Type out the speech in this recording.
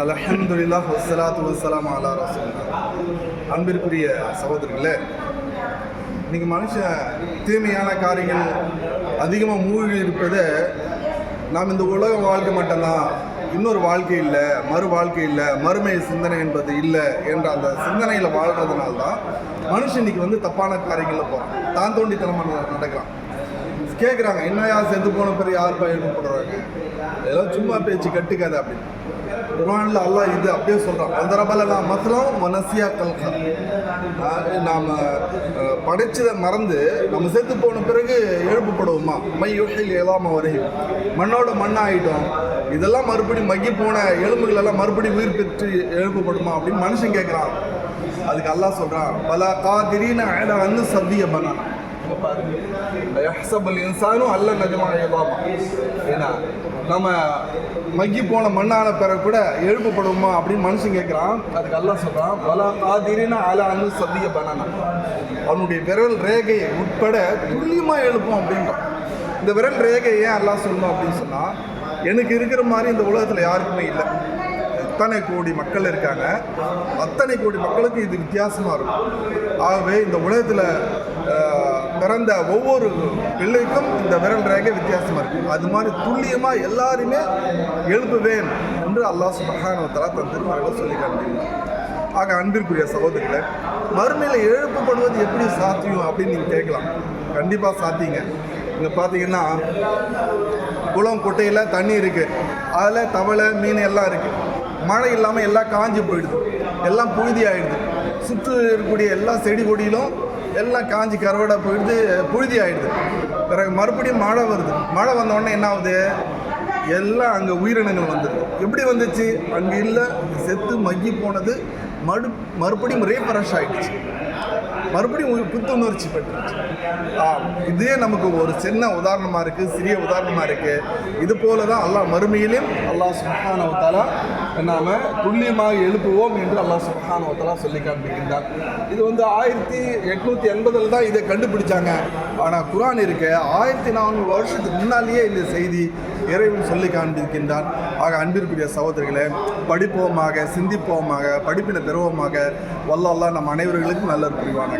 அலஹம்துல்லா ஹுசலாத்து வசலாம் அலா ரசூலுல்லாஹ். அன்பிற்குரிய சகோதரர்களே இன்னைக்கு மனுஷன் தீமையான காரியங்கள் அதிகமாக மூழ்கி இருப்பதை நாம் இந்த உலக வாழ்க்கை மட்டும்தான் இன்னொரு வாழ்க்கை இல்லை மறு வாழ்க்கை இல்லை மறுமை சிந்தனை என்பது இல்லை என்ற அந்த சிந்தனையில் வாழ்கிறதுனால தான் மனுஷன் இன்னைக்கு வந்து தப்பான காரியங்களில் போகிறான் தான் தோண்டித்தனமாக நடக்கிறான். கேட்குறாங்க என்னையா செத்து போன பிறகு யார் பயணம் பண்ணுறாங்க இதெல்லாம் சும்மா பேச்சு கட்டுக்காது அப்படின்னு. குரானில் அல்லாஹ் இது அப்படியே சொல்கிறான் அந்த நான் மசலம் மனசியா கல்கா. நாம் படைச்சதை மறந்து நம்ம செத்து போன பிறகு எழுப்பப்படுவோமா? மை யோசில் ஏதாம வரையும். மண்ணோட மண்ணாகிட்டோம் இதெல்லாம் மறுபடியும் மக்கி போன எலும்புகள் எல்லாம் மறுபடியும் உயிர் பெற்று எழுப்பப்படுமா அப்படின்னு மனுஷன் கேட்குறான் அதுக்கு அல்லாஹ் சொல்கிறான் பல காதிரின்னு அழ வந்து சந்திய பண்ணான் யஹ்சபல் இன்சானும் அல்ல நிஜமான இயலாமா ஏன்னா நம்ம மக்கி போன மண்ணான பிறகு கூட எழுப்பப்படுமா அப்படின்னு மனுஷன் கேட்குறான் அதுக்கு அல்ல சொல்கிறான் பல ஆதிரினா அல அனு சத்திய பண்ணானா அவனுடைய விரல் ரேகையை உட்பட துல்லியமாக எழுப்பும் அப்படின்றான் இந்த விரல் ரேகை ஏன் அல்லாஹ் சொல்லணும் அப்படின்னு சொன்னால் எனக்கு இருக்கிற மாதிரி இந்த உலகத்தில் யாருக்குமே இல்லை எத்தனை கோடி மக்கள் இருக்காங்க அத்தனை கோடி மக்களுக்கு இது வித்தியாசமாக இருக்கும் ஆகவே இந்த உலகத்தில் பிறந்த ஒவ்வொரு பிள்ளைக்கும் இந்த விரல் ரேகை வித்தியாசமாக இருக்கும் அது மாதிரி துல்லியமாக எல்லாருமே எழுப்புவேன் என்று அல்லாஹ் சுபஹானவத்தலா தன் திருமணங்களை சொல்லி காண்பிக்கிறார் ஆக அன்பிற்குரிய சகோதரிகளை மறுமையில் எழுப்பப்படுவது எப்படி சாத்தியம் அப்படின்னு நீங்கள் கேட்கலாம். கண்டிப்பாக சாத்தியங்க. இங்கே பார்த்தீங்கன்னா குளம் குட்டையில் தண்ணி இருக்குது அதில் தவளை மீன் எல்லாம் இருக்குது மழை இல்லாமல் எல்லாம் காஞ்சி போயிடுது. எல்லாம் புழுதி ஆகிடுது சுற்று இருக்கக்கூடிய எல்லா செடி கொடியிலும் எல்லாம் காஞ்சி கருவடை போயிடுது புழுதி ஆகிடுது பிறகு மறுபடியும் மழை வருது. மழை வந்தோடனே என்ன ஆகுது? எல்லாம் அங்கே உயிரினங்கள் வந்துடுது. எப்படி வந்துச்சு? அங்கே இல்லை செத்து மக்கி போனது மறு மறுபடியும் ரீஃப்ரெஷ் ஆகிடுச்சு மறுபடியும் ஒரு புத்துணர்ச்சி பெற்றுச்சு. இதே நமக்கு ஒரு சின்ன உதாரணமாக இருக்குது சிறிய உதாரணமாக இருக்குது இது போல தான் அல்லாஹ் மறுமையிலும் அல்லாஹ் சுஹானவத்தாலா நாம் துல்லியமாக எழுப்புவோம் என்று அல்லாஹ் சுஹானவத்தாலா சொல்லி காண்பிக்கின்றார் இது வந்து ஆயிரத்தி எட்நூற்றி எண்பதில் தான் இதை கண்டுபிடிச்சாங்க. ஆனால் குரான் இருக்க. ஆயிரத்தி நானூறு வருஷத்துக்கு முன்னாலேயே இந்த செய்தி இறைவன் சொல்லி காண்பிக்கின்றான். ஆக அன்பிற்குரிய சகோதரிகளை படிப்போமாக சிந்திப்போமாக படிப்பினை பெறுவோமாக வல்லல்லாம் நம் அனைவர்களுக்கும் நல்ல புரிவாங்க